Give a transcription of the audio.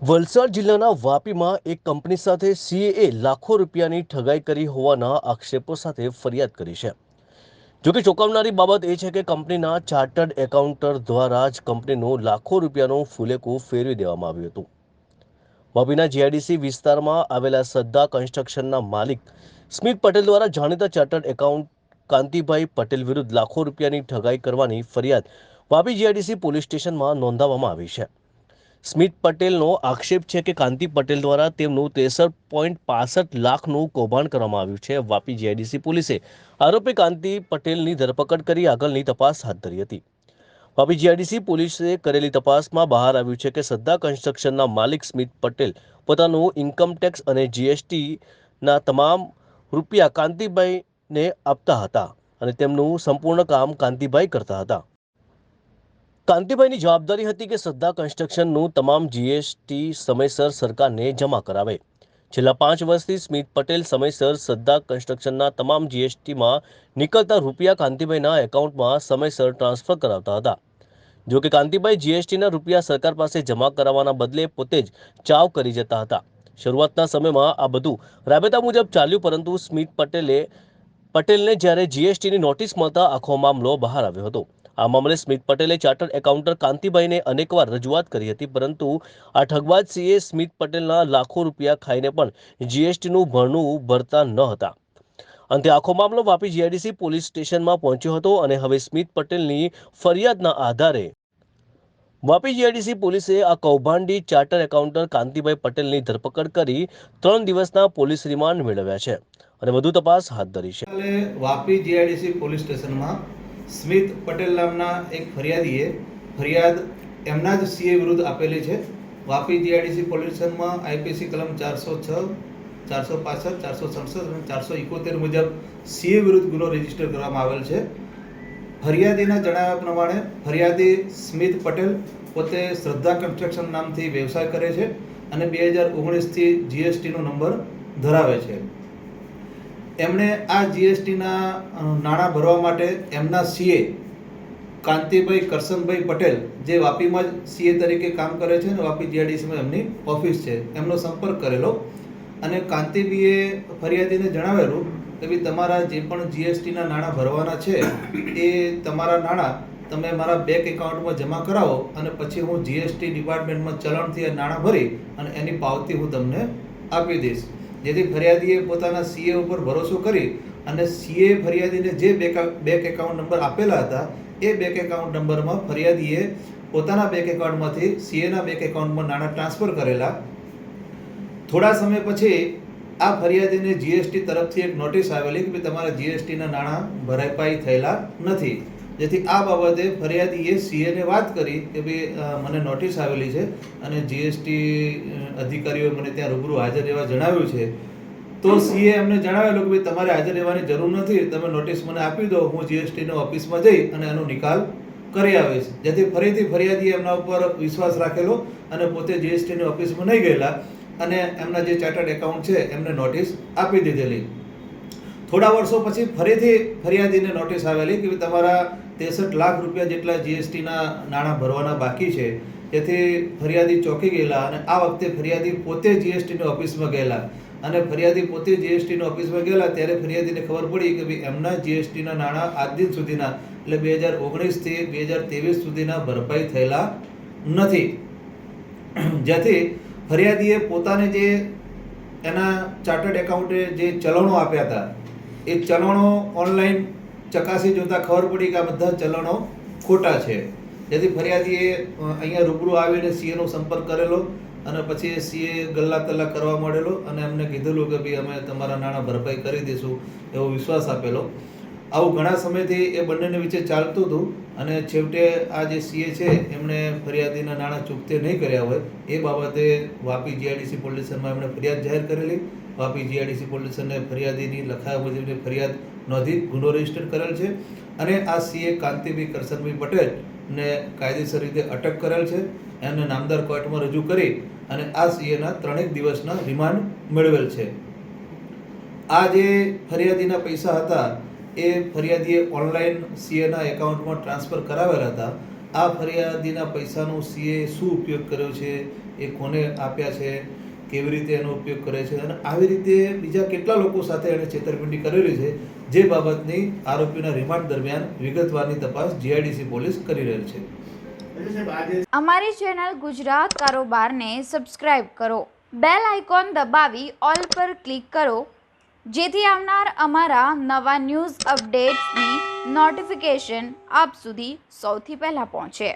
વલસાડ જિલ્લાના વાપીમાં એક કંપની સાથે સીએએ લાખો રૂપિયાની ઠગાઈ કરી હોવાના આક્ષેપો સાથે ફરિયાદ કરી છે. જોકે ચોંકાવનારી બાબત એ છે કે કંપનીના ચાર્ટર્ડ એકાઉન્ટર દ્વારા જ કંપનીનું લાખો રૂપિયાનું ફુલેકું ફેરવી દેવામાં આવ્યું હતું. વાપીના જીઆઈડીસી વિસ્તારમાં આવેલા સદ્દા કન્સ્ટ્રક્શનના માલિક સ્મિત પટેલ દ્વારા જાણીતા ચાર્ટર્ડ એકાઉન્ટ કાંતિભાઈ પટેલ વિરુદ્ધ લાખો રૂપિયાની ઠગાઈ કરવાની ફરિયાદ વાપી જીઆઈડીસી પોલીસ સ્ટેશનમાં નોંધાવવામાં આવી છે. સ્મિત પટેલનો આક્ષેપ છે કે કાંતિ પટેલ દ્વારા તેમનું ત્રેસઠ પોઈન્ટ પાસઠ લાખનું કૌભાંડ કરવામાં આવ્યું છે. વાપી જીઆઈડીસી પોલીસે આરોપી કાંતિ પટેલની ધરપકડ કરી આગળની તપાસ હાથ ધરી હતી. વાપી જીઆઈડીસી પોલીસે કરેલી તપાસમાં બહાર આવ્યું છે કે સદ્દા કન્સ્ટ્રક્શનના માલિક સ્મિત પટેલ પોતાનું ઇન્કમટેક્સ અને જીએસટીના તમામ રૂપિયા કાંતિભાઈને આપતા હતા અને તેમનું સંપૂર્ણ કામ કાંતિભાઈ કરતા હતા. કાંતિભાઈની જવાબદારી હતી કે સદ્દા કન્સ્ટ્રક્શનનું તમામ જીએસટી સમયસર સરકારને જમા કરાવે. છેલ્લા પાંચ વર્ષથી સ્મિત પટેલ સમયસર સદ્દા કન્સ્ટ્રક્શનના તમામ જીએસટીમાં નીકળતા રૂપિયા કાંતિભાઈના એકાઉન્ટમાં સમયસર ટ્રાન્સફર કરાવતા હતા. જો કે કાંતિભાઈ જીએસટીના રૂપિયા સરકાર પાસે જમા કરાવવાના બદલે પોતે જ ચાવ કરી જતા હતા. શરૂઆતના સમયમાં આ બધું રાબેતા મુજબ ચાલ્યું, પરંતુ સ્મિત પટેલે, પટેલને જ્યારે જીએસટીની નોટિસ મળતા આખો મામલો બહાર આવ્યો હતો. આ મામલે સ્મિત પટેલે ચાર્ટર્ડ એકાઉન્ટર કાંતિભાઈને અનેકવાર રજૂઆત કરી હતી, પરંતુ આ ઠગબાજ સિંહે સ્મિત પટેલના લાખો રૂપિયા ખાઈને પણ જીએસટીનું ભરણું ભરતા ન હતા. અંતે આખો મામલો વાપી જીઆઈડીસી પોલીસ સ્ટેશનમાં પહોંચ્યો હતો અને હવે સ્મિત પટેલની ફરિયાદના આધારે વાપી જીઆઈડીસી પોલીસે આ કૌભાંડી ચાર્ટર એકાઉન્ટર કાંતિભાઈ પટેલની ધરપકડ કરી ત્રણ દિવસના પોલીસ રિમાન્ડ મેળવ્યા છે. અને વધુ તપાસ હાથ ધરી છે. વાપી જીઆઈડીસી પોલીસ સ્ટેશનમાં સ્મિત પટેલ નામના એક ફરિયાદીએ ફરિયાદ એમના જ સીએ વિરુદ્ધ આપેલી છે. વાપી જીઆઈડીસી પોલ્યુશનમાં આઈપીસી કલમ ચારસો છ, ચારસો પાસઠ, ચારસો સડસઠ અને ચારસો ઇકોતેર મુજબ સીએ વિરુદ્ધ ગુનો રજિસ્ટર કરવામાં આવેલ છે. ફરિયાદીના જણાવ્યા પ્રમાણે ફરિયાદી સ્મિત પટેલ પોતે શ્રદ્ધા કન્સ્ટ્રક્શન નામથી વ્યવસાય કરે છે અને બે હજાર ઓગણીસથી જીએસટીનો નંબર ધરાવે છે. એમણે આ જીએસટીના નાણાં ભરવા માટે એમના સીએ કાંતિભાઈ કરશનભાઈ પટેલ, જે વાપીમાં જ સીએ તરીકે કામ કરે છે અને વાપી જીઆઈડીસીમાં એમની ઓફિસ છે, એમનો સંપર્ક કરેલો. અને કાંતિભાઈએ ફરિયાદીને જણાવેલું કે ભાઈ, તમારા જે પણ જીએસટીના નાણાં ભરવાના છે, એ તમારા નાણાં તમે મારા બેંક એકાઉન્ટમાં જમા કરાવો અને પછી હું જીએસટી ડિપાર્ટમેન્ટમાં ચલણથી એ નાણાં ભરી અને એની પાવતી હું તમને આપી દઈશ. જેથી ફરિયાદીએ પોતાના સીએ ઉપર ભરોસો કરી અને સીએ ફરિયાદીને જે બેક એકાઉન્ટ નંબર આપેલા હતા, એ બેંક એકાઉન્ટ નંબરમાં ફરિયાદીએ પોતાના બેંક એકાઉન્ટમાંથી સીએના બેંક એકાઉન્ટમાં નાણાં ટ્રાન્સફર કરેલા. થોડા સમય પછી આ ફરિયાદીને જીએસટી તરફથી એક નોટિસ આવેલી કે તમારા જીએસટીના નાણાં ભરપાઈ થયેલા નથી. જેથી આ બાબતે ફરિયાદીએ સીએને વાત કરી કે ભાઈ મને નોટિસ આવેલી છે અને જીએસટી અધિકારીઓએ મને ત્યાં રૂબરૂ હાજર રહેવા જણાવ્યું છે. તો સીએ એમને જણાવેલું કે ભાઈ, તમારે હાજર રહેવાની જરૂર નથી. તમે નોટિસ મને આપી દો. હું જીએસટીનો ઓફિસમાં જઈ અને એનો નિકાલ કરી આવીશ. જેથી ફરીથી ફરિયાદીએ એમના ઉપર વિશ્વાસ રાખેલો અને પોતે જીએસટીની ઓફિસમાં નહીં ગયેલા અને એમના જે ચાર્ટર્ડ એકાઉન્ટ છે, એમને નોટિસ આપી દીધેલી. થોડા વર્ષો પછી ફરીથી ફરિયાદીને નોટિસ આવેલી કે તમારા ત્રેસઠ લાખ રૂપિયા જેટલા જીએસટીના નાણાં ભરવાના બાકી છે. તેથી ફરિયાદી ચોંકી ગયેલા અને આ વખતે ફરિયાદી પોતે જીએસટીની ઓફિસમાં ગયેલા. અને ફરિયાદી પોતે જીએસટીની ઓફિસમાં ગયેલા ત્યારે ફરિયાદીને ખબર પડી કે ભાઈ, એમના જીએસટીના નાણાં આજ દિન સુધીના, એટલે બે હજાર ઓગણીસથી બે હજાર ત્રેવીસ સુધીના ભરપાઈ થયેલા નથી. જેથી ફરિયાદીએ પોતાને જે એના ચાર્ટર્ડ એકાઉન્ટે જે ચલણો આપ્યા હતા, એ ચલણો ઓનલાઈન ચકાસી જોતા ખબર પડી કે આ બધા ચલણો ખોટા છે. જેથી ફરિયાદીએ અહીંયા રૂબરૂ આવીને સીએનો સંપર્ક કરેલો અને પછી સીએ ગલ્લા તલ્લા કરવા મળેલો અને એમને કીધેલું કે ભાઈ અમે તમારા નાણાં ભરપાઈ કરી દઈશું એવો વિશ્વાસ આપેલો. આવું ઘણા સમયથી એ બંનેને વિશે ચાલતું હતું અને છેવટે આ જે સીએ છે એમણે ફરિયાદીના નાણાં ચૂકતે નહીં કર્યા હોય એ બાબતે વાપી જીઆઈડીસી પોલીસ એમણે ફરિયાદ જાહેર કરેલી. વાપી જીઆઈડીસી પોલીસને ફરિયાદીની લખાયા મુજબની ફરિયાદ નોંધી ગુનો રજિસ્ટર કરેલ છે અને આ સીએ કાંતિભાઈ કરશનભાઈ પટેલને કાયદેસર રીતે અટક કરેલ છે. એમને નામદાર કોર્ટમાં રજૂ કરી અને આ સીએના ત્રણેક દિવસના રિમાન્ડ મેળવેલ છે. આ જે ફરિયાદીના પૈસા હતા, એ ફરિયાદીએ ઓનલાઈન સીએના એકાઉન્ટમાં ટ્રાન્સફર કરાવેલા હતા. આ ફરિયાદીના પૈસાનો સીએ શું ઉપયોગ કર્યો છે, એ કોને આપ્યા છે કેવી રીતે એનો ઉપયોગ કરે છે અને આવી રીતે બીજા કેટલા લોકો સાથે એણે છેતરપિંડી કરેલી છે જે બાબતની આરોપીના રિમાન્ડ દરમિયાન વિગતવારની તપાસ જીઆઈડીસી પોલીસ કરી રહેલ છે. અમારી ચેનલ ગુજરાત કારોબારને સબસ્ક્રાઇબ કરો બેલ આઇકોન દબાવી ઓલ પર ક્લિક કરો જેથી આવનાર અમારા નવા ન્યૂઝ અપડેટ્સની નોટિફિકેશન આપ સુધી સૌથી પહેલાં પહોંચે.